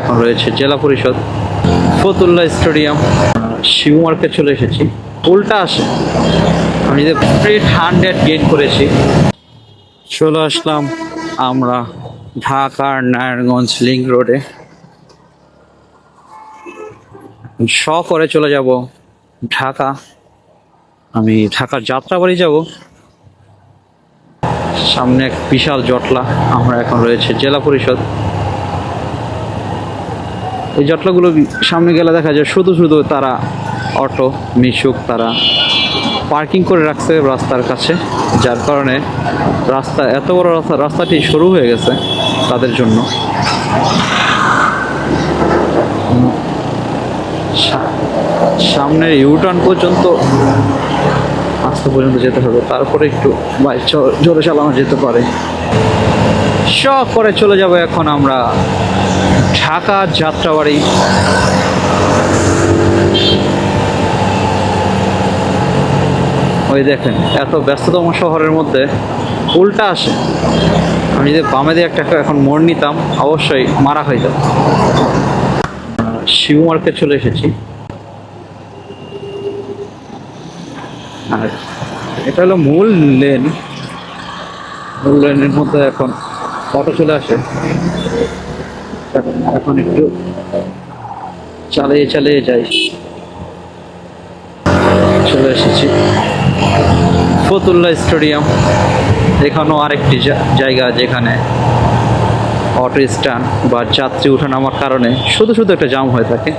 এখন রয়েছে জেলা পরিষদ, ফতুল্লা স্টেডিয়াম। শিবু মার্কেট চলে এসেছি। উল্টা আসে। আমি যে স্ট্রিট হান্ড্রেড গেট করেছি। চলে আসলাম আমরা ঢাকার নারায়ণগঞ্জ লিঙ্ক রোডে শ করে চলে যাব ঢাকা। আমি ঢাকার যাত্রা যাত্রাবাড়ি যাব। সামনে এক বিশাল জটলা। আমরা এখন রয়েছে জেলা পরিষদ। এই জটলাগুলো সামনে গেলে দেখা যায় শুধু শুধু তারা অটো, মিশুক, তারা পার্কিং করে রাখছে রাস্তার কাছে, যার কারণে রাস্তা, এত বড় রাস্তা, রাস্তাটি শুরু হয়ে গেছে তাদের জন্য। সামনের ইউটার্ন পর্যন্ত আসতে পর্যন্ত যেতে হবে। তারপরে একটু বাইক জোরে চালানো যেতে পারে। শখ করে চলে যাব এখন আমরা ঢাকা যাত্রাবাড়ি। ওই দেখেন, এত ব্যস্ততম শহরের মধ্যে উল্টা আসে। আমি যদি বামে দিয়ে একটা এখন মোড় নিতাম, অবশ্যই মারা হইতাম শিব মার্কেট চলে এসেছি। আর এটা হলো মূল লেন। মূল লেনের মধ্যে এখন অটো চলে আসে। এখন- একটু চালিয়ে চালিয়ে যাই। চলে এসেছি। ফতুল্লা স্টেডিয়াম। এখানেও আরেকটি জায়গা যেখানে অটো স্ট্যান্ড বা যাত্রী ওঠানামার কারণে শুধু শুধু একটা জাম হয়ে থাকে।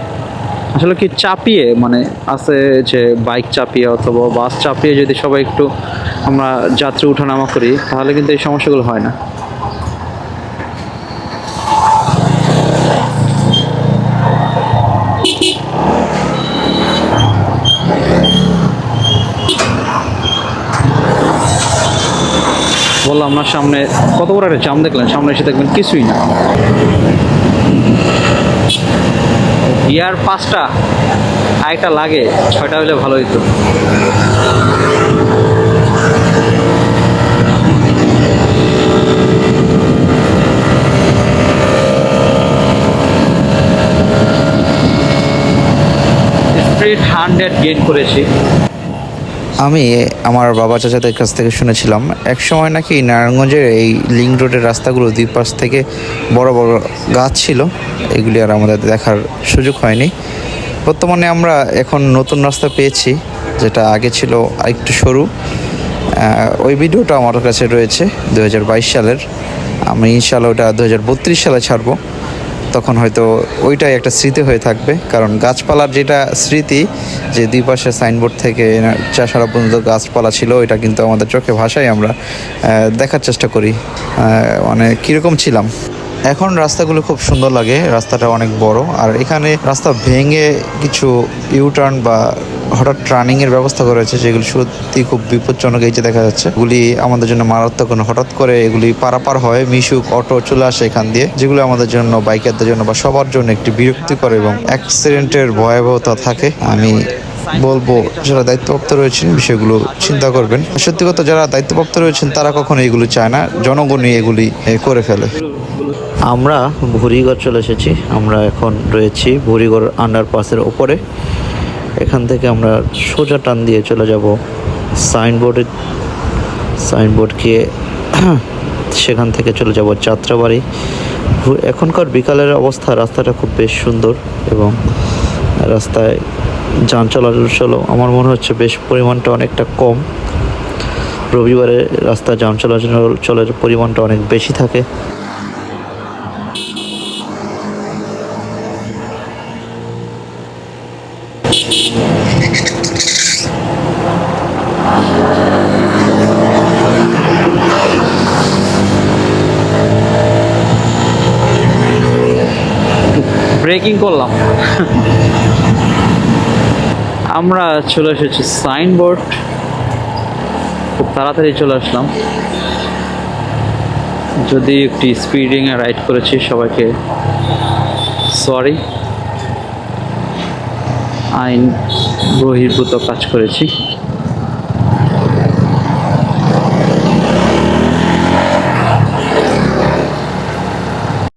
আসলে কি চাপিয়ে মানে আছে যে বাইক চাপিয়ে অথবা বাস চাপিয়ে যদি সবাই একটু আমরা যাত্রী উঠানামা করি, তাহলে কিন্তু এই সমস্যাগুলো হয় না। না সামনে কত বড় একটা জাম দেখলেন? সামনে এসে দেখবেন কিছুই না। ইয়ার পাঁচটা, আরেকটা লাগে, ছয়টা হলে ভালো স্ট্রিট হান্ড্রেড গেইন করেছি। আমি আমার বাবা চাচাদের কাছ থেকে শুনেছিলাম, এক সময় নাকি নারায়ণগঞ্জের এই লিঙ্ক রোডের রাস্তাগুলো দুই পাশ থেকে বড় বড় গাছ ছিল, এগুলি আর আমাদের দেখার সুযোগ হয়নি। বর্তমানে আমরা এখন নতুন রাস্তা পেয়েছি, যেটা আগে ছিল আরেকটু সরু। ওই ভিডিওটা আমার কাছে রয়েছে দু হাজার বাইশ সালের। আমি ইনশাল্লাহ ওটা দু হাজার বত্রিশ সালে ছাড়বো। তখন হয়তো ওইটাই একটা স্মৃতি হয়ে থাকবে। কারণ গাছপালার যেটা স্মৃতি, যে দুই পাশে সাইনবোর্ড থেকে চাষারা পর্যন্ত গাছপালা ছিল, ওইটা কিন্তু আমাদের চোখে ভাষায় আমরা দেখার চেষ্টা করি। মানে কীরকম ছিলাম? এখন রাস্তাগুলো খুব সুন্দর লাগে, রাস্তাটা অনেক বড়। আর এখানে রাস্তা ভেঙে কিছু ইউটার্ন বা হঠাৎ টার্নিং এর ব্যবস্থা করেছে যেগুলি সত্যি খুব বিপজ্জনক এই যে দেখা যাচ্ছে। এগুলি আমাদের জন্য মারাত্মক হঠাৎ করে এগুলি পারাপার হয়, মিশুক, অটো চলে আসে এখান দিয়ে। যেগুলো আমাদের জন্য, বাইকারদের জন্য বা সবার জন্য একটি বিরক্তিকর এবং অ্যাক্সিডেন্টের ভয়াবহতা থাকে। আমি বলব, যারা দায়িত্বপ্রাপ্ত রয়েছেন, বিষয়গুলো চিন্তা করবেন। সত্যি কথা, যারা দায়িত্বপ্রাপ্ত রয়েছেন, তারা কখনো এগুলো চায় না। জনগণই এগুলি করে ফেলে। আমরা ভুরিগড় চলে এসেছি। আমরা এখন রয়েছি ভুরিগড় আন্ডারপাসের ওপরে এখান থেকে আমরা সোজা টান দিয়ে চলে যাব সাইনবোর্ডে সাইনবোর্ড গিয়ে সেখান থেকে চলে যাব যাত্রাবাড়ি। এখনকার বিকালের অবস্থা, রাস্তাটা খুব বেশ সুন্দর এবং রাস্তায় যান চলাচল আমার মনে হচ্ছে বেশ পরিমাণটা অনেকটা কম। রবিবারে রাস্তায় যান চলাচল চলের পরিমাণটা অনেক বেশি থাকে। ব্রেকিং করলাম। আমরা চলে এসেছি সাইনবোর্ড খুব তাড়াতাড়ি চলে আসলাম। যদি একটি স্পিডিংয়ে রাইড করেছি সবাইকে সরি আইন বহির্ভূত কাজ করেছি।